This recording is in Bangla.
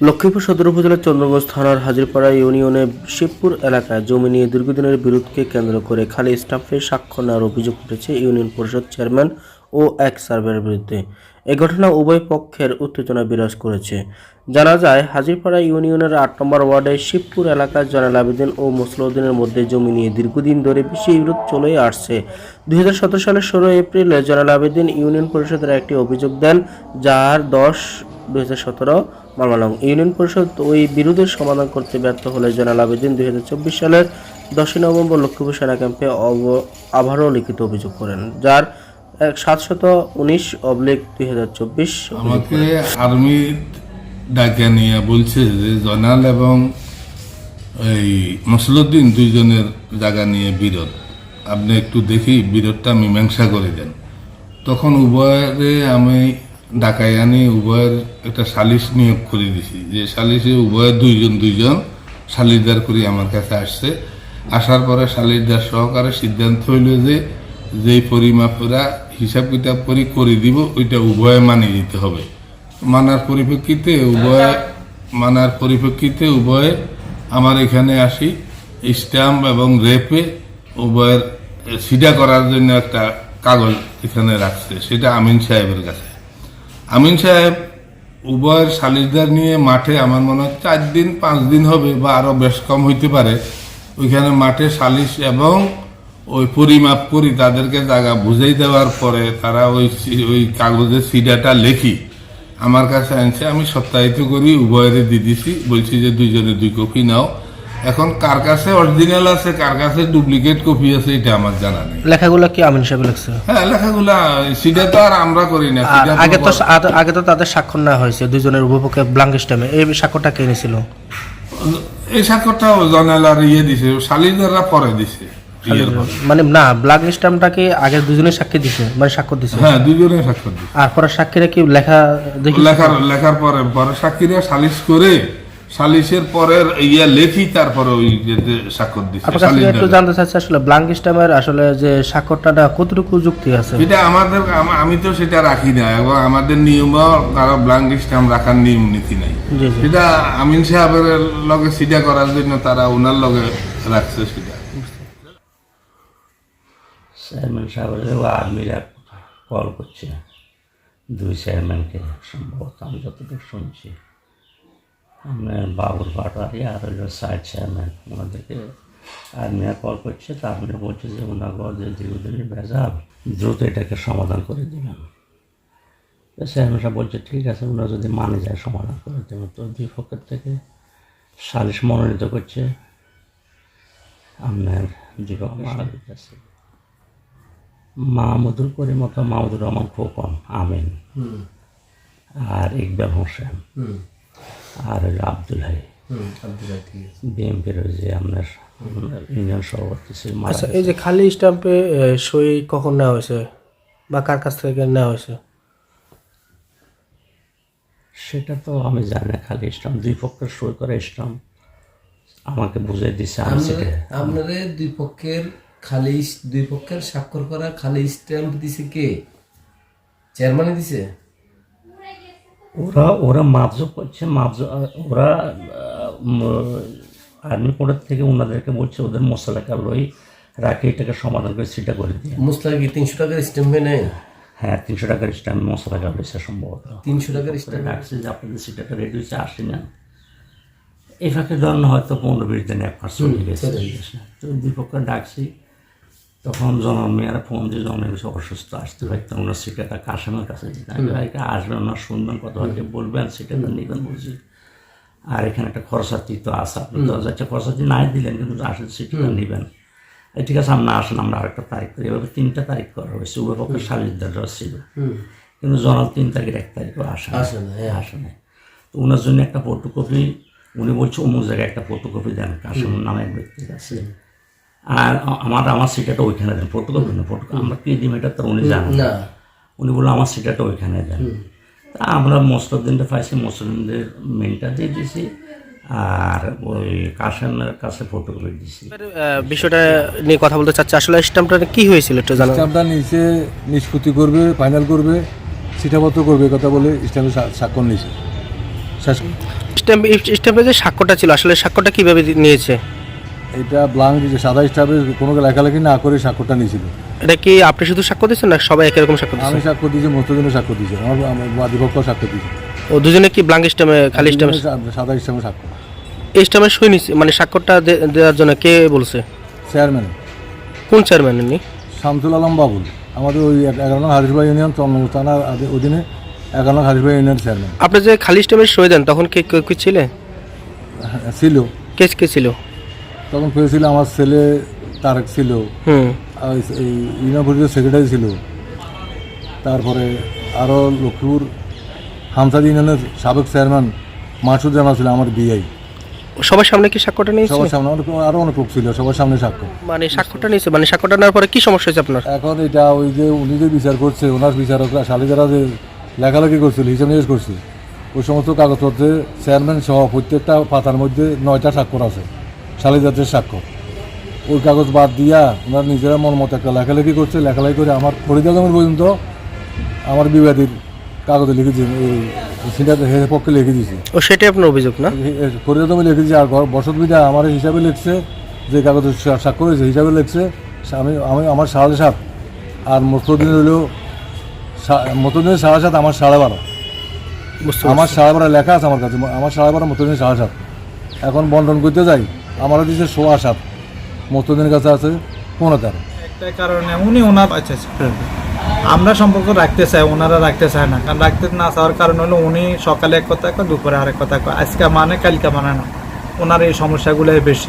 লক্ষ্মীপুর সদর উপজেলার চন্দ্রগঞ্জ থানার হাজিরপাড়া ইউনিয়নের শিবপুর এলাকায় জমি নিয়ে দীর্ঘদিনের বিরোধকে কেন্দ্র করে খালি স্টাম্পে স্বাক্ষর নেওয়ার অভিযোগ উঠেছে ইউনিয়ন পরিষদ চেয়ারম্যান ও এক সার্ভের বিরুদ্ধে। এ ঘটনা উভয় পক্ষের উত্তেজনা বিরাজ করেছে। জানা যায়, হাজিরপাড়া ইউনিয়নের আট নম্বর ওয়ার্ডে শিবপুর এলাকার জয়নাল আবেদিন ও মুসলিউদ্দিনের মধ্যে জমি নিয়ে দীর্ঘদিন ধরে বেশি বিরোধ চলে আসছে। দুই হাজার সতেরো সালের ষোলো এপ্রিলে জয়নাল আবেদিন ইউনিয়ন পরিষদের একটি অভিযোগ দেন, যার দশ দুই হাজার সতেরো মামলাং ইউনিয়ন পরিষদ ওই বিরোধের সমাধান করতে ব্যর্থ হলে জয়নাল আবেদিন দুই হাজার চব্বিশ সালের দশই নভেম্বর লক্ষ্মীপুর সেনা ক্যাম্পে অব- আবারও লিখিত অভিযোগ করেন যার এক সাতশত উনিশ অবলিক দুই হাজার চব্বিশ আমাকে আর্মি ডাকে নিয়ে বলছে যে জয়নাল এবং এই মসলুদ্দিন দুইজনের জায়গা নিয়ে বিরোধ। আপনি একটু দেখি বিরোধটা মীমাংসা করে দেন। তখন উভয়েরে আমি ডাকাই আনি উভয়ের একটা সালিশ নিয়োগ করে দিছি। যে সালিশে উভয়ের দুইজন দুইজন সালিশদার করে আমার কাছে আসছে। আসার পরে সালিশদার সহকারে সিদ্ধান্ত হইল যে যেই পরিমাপরা হিসাব কিতাব করি করে দিব, ওইটা উভয়ে মানিয়ে দিতে হবে। মানার পরিপ্রেক্ষিতে উভয়ে মানার পরিপ্রেক্ষিতে উভয়ে আমার এখানে আসি। স্ট্যাম্প এবং রেপে উভয়ের সিডা করার জন্য একটা কাগজ এখানে রাখছে, সেটা আমিন সাহেবের কাছে। আমিন সাহেব, উভয়ের সালিশদার নিয়ে মাঠে আমার মনে হয় চার দিন, পাঁচ দিন হবে বা আরও বেশ কম হইতে পারে। ওইখানে মাঠে সালিশ এবং ওই পরিমাপ করি, তাদেরকে জায়গা বুঝাই দেওয়ার পরে তারা ওই ওই কাগজের সিডাটা লেখি। আমার কাছে আনছে আমি সপ্তাহিত করি, উভয়েরই দিয়ে দিছি, বলছি যে দুইজনে দুই কপি নাও। এখন কার কাছে অরিজিনাল আছে কার কাছে ডুপ্লিকেট কপি আছে এটা আমার জানা নেই। লেখাগুলো কি আমিন সাহেব লিখছে? হ্যাঁ লেখাগুলা সিডা তো আর আমরা করি না আগে তো আগে- তো তাদের স্বাক্ষর নেওয়া হয়েছে দুজনের উভপক্ষে ব্লাঙ্ক স্ট্যাম্পে এই স্বাক্ষরটা কে নিয়েছিল এই স্বাক্ষরটা জনাল আর ইয়ে দিছে শালিদাররা পরে দিছে মানে না ব্লাঙ্ক স্ট্যাম্পটা কি আগে দুজনে সাক্ষী দিছে মানে স্বাক্ষর দিছে। হ্যাঁ দুজনে স্বাক্ষর দিছে। আর পরে সাক্ষীরা কি লেখা দেখি? লেখার লেখার পরে পরে সাক্ষীরা সালিশ করে সালিশের পরের ইয়া লেখি তারপরে ওই যে স্বাক্ষর দিছে আপনার কাছে একটু জানতে চাচ্ছি আসলে ব্লাঙ্ক স্ট্যাম্পের আসলে যে স্বাক্ষরটা কতটুকু যুক্তি আছে? এটা আমাদের আমি তো সেটা রাখি না এবং আমাদের নিয়ম কারও ব্লাঙ্ক স্ট্যাম্প রাখার নিয়ম নীতি নাই। সেটা আমিন সাহেবের লগে সিটা করার জন্য তারা ওনার লগে রাখছে সেটা। চেয়ারম্যান সাহেবের আর্মিরা কল করছে দুই চেয়ারম্যানকে সম্ভবত আমি যতটুকু শুনছি। বাবুর পাটারি আর হইল সাইড চেয়ারম্যান ওনাদেরকে আর্মিরা কল করছে তা আপনি বলছে যে ওনার যে দীর্ঘদিনের ভেজাল দ্রুত এটাকে সমাধান করে দেবেন। চেয়ারম্যান সাহেব বলছে ঠিক আছে ওনারা যদি মানে যায় সমাধান করে দেবেন তো দুই পক্ষের থেকে সালিশ মনোনীত করছে আপনার দীপক সালিশ আছে মাহমুদুল করিম অথবা মাহমুদুর রহমান খোকন আমিন। আর ইকবাল হোসেন। আর হলো আব্দুল হাই বিএমপির যে আপনার ইউনিয়ন সভাপতি ছিল আচ্ছা এই যে খালি স্ট্যাম্পে সই কখন নেওয়া হয়েছে? বা কার কাছ থেকে নেওয়া হয়েছে? সেটা তো আমি জানি না খালি ইসলাম দুই পক্ষের সই করা ইসলাম আমাকে বুঝিয়ে দিছে আমি সেটা। আপনারে দুই পক্ষের খালি দুই পক্ষের স্বাক্ষর করা খালি স্ট্যাম্প দিছে কে? চেয়ারম্যানে দিছে? ওরা ওরা মাপজোপ করছে মাপজোপ ওরা আর্মি কোর্টের থেকে ওনাদেরকে বলছে ওদের মশলাটা লই রাখে এটাকে সমাধান করে সেটা করে দিয়ে। মুসলা কি তিনশো টাকার স্ট্যাম্পে নেই হ্যাঁ তিনশো টাকার স্ট্যাম্প মশলা মশলাটা লইছে সম্ভবত। তিনশো টাকার করে স্ট্যাম্প ডাকছে যে আপনাদের সিটাটা রেডি হয়েছে আসি না। এই ফাঁকে ধরুন হয়তো পনেরো বিশ দিন এক পাঁচ চলে গেছে। তো দুই পক্ষে ডাকছি। তখন জনম মেয়েরা ফোন দিয়ে জনের কিছু অসুস্থ আসতে পারতো ওনার সিটাটা কাশেমের কাছে ভাইকে আসবেন ওনার শুনবেন কথা হয়তো বলবেন সিটাটা নেবেন বলছি। আর এখানে একটা খরচাতি তো আছে আপনি দশ হাজার খরচাতি নাই দিলেন কিন্তু আসলে সিটটা নেবেন। এই ঠিক আছে আপনার আসেন আমরা আরেকটা তারিখ করি। এভাবে তিনটা তারিখ করা হয়েছে। উভয় পক্ষের সালিশদাররা ছিল। কিন্তু জনাল তিন তারিখের এক তারিখও আসে না। আসে না, হ্যাঁ। আসে না তো ওনার জন্য একটা ফটোকপি উনি বলছে অমুক জায়গায় একটা ফটোকপি দেন কাশিমের নামে এক ব্যক্তির কাছে। আর আমার আমার সিটাটা ওইখানে দেন ফটোকপি না ফটো আমরা কি দিম এটা তো উনি জানেন। না। উনি বলল আমার সিটাটা ওইখানে দেন। তা আমরা মোসলুদ্দিনটা পাইছি মোসলুদ্দিনের মেনটা দিয়ে দিয়েছি আর ওই কাশেমের কাছে ফটোকপি দিয়েছি বিষয়টা নিয়ে কথা বলতে চাচ্ছি। আসলে স্ট্যাম্পটা কি হয়েছিল একটু জানা স্ট্যাম্পটা নিচে নিষ্পত্তি করবে ফাইনাল করবে চিঠাপত্র করবে কথা বলে স্ট্যাম্পে স্বাক্ষর নিয়েছে। স্ট্যাম্প স্ট্যাম্পে যে স্বাক্ষরটা ছিল আসলে স্বাক্ষরটা কীভাবে নিয়েছে? এটা ব্লাঙ্ক যে সাদা স্টাফে কোনো লেখালেখি না করে স্বাক্ষরটা নিয়েছিল। এটা কি আপনি শুধু স্বাক্ষর দিচ্ছেন না সবাই একই রকম স্বাক্ষর আমি দিচ্ছেন স্বাক্ষর দিয়েছি মস্তদিনও স্বাক্ষর দিয়েছি আমার আমার বাদীপক্ষ স্বাক্ষর দিয়েছে। ও দুজনে কি ব্লাঙ্ক স্ট্যাম্পে খালি দুজনে সাদা স্টাফে স্বাক্ষর। এই স্ট্যাম্পে সই নিছে মানে স্বাক্ষরটা দে- দেওয়ার জন্য কে বলছে? চেয়ারম্যান কোন চেয়ারম্যান ইনি শামসুল আলম বাবুল আমাদের ওই এক- এগারো নং হারিসবাই ইউনিয়ন চন্দ্রপুর থানার আদি- অধীনে এগারো নং হারিসবাই ইউনিয়ন চেয়ারম্যান আপনি যে খালি স্ট্যাম্পে সই দেন তখন কে কে- কে ছিলে? ছিল। কে কে ছিল? তখন পেয়েছিল আমার ছেলে তারেক ছিল। আর এই ইউনিয়ন সেক্রেটারি ছিল। তারপরে আরও লক্ষ্মীপুর হামসাদ ইউনিয়নের সাবেক চেয়ারম্যান মাসুদ জানা ছিল আমার বিআই সবার সামনে কি স্বাক্ষরটা নিয়েছে? সবার সামনে অনেক আরও অনেক লোক ছিল সবার সামনে সাক্ষ্য। মানে স্বাক্ষরটা নিয়েছে মানে স্বাক্ষরটা নেওয়ার পরে কি সমস্যা হয়েছে আপনার? এখন এটা ওই যে উনি যে বিচার করছে ওনার বিচারকরা শালিদারা যে লেখালেখি করছিল হিসাব নিকাশ করছে ওই সমস্ত কাগজপত্রে চেয়ারম্যান সহ প্রত্যেকটা পাতার মধ্যে নয়টা স্বাক্ষর আছে। শালিদারদের সাক্ষ্য। ওই কাগজ বাদ দিয়া ওনার নিজেরা মন মতো একটা লেখালেখি করছে। লেখালেখি করে আমার ফরিদাগমের পর্যন্ত আমার বিবাদীর কাগজে লিখে দিয়েছে। সেটা হের পক্ষে লিখে দিয়েছে। ও সেটাই আপনার অভিযোগ না? ফরিদাদমে লিখে দিয়েছে। আর ঘর বসত বিদা আমার হিসাবে লিখছে যে কাগজে স্বাক্ষর হয়েছে হিসাবে লিখছে। আমি আমি আমার সাড়ে সাত। আর মতদিন হইল মতদিনের সাড়ে সাত আমার সাড়ে বারো। আমার সাড়ে বারো লেখা আছে আমার কাছে। আমার সাড়ে বারো মতদিনের সাড়ে সাত। এখন বন্টন করতে যাই। আমার দিচ্ছে সোয়া সাত। মতদিনের কাছে আছে পনেরো তেরো একটা কারণে, উনি ওনার আচ্ছা আচ্ছা। আমরা সম্পর্ক রাখতে চাই, ওনারা রাখতে চায় না। কারণ রাখতে না চাওয়ার কারণ হলো উনি সকালে এক কথা কয়, দুপুরে আরেক কথা কয়। আজকে মানে কালকে মানে না। ওনার এই সমস্যাগুলোই বেশি।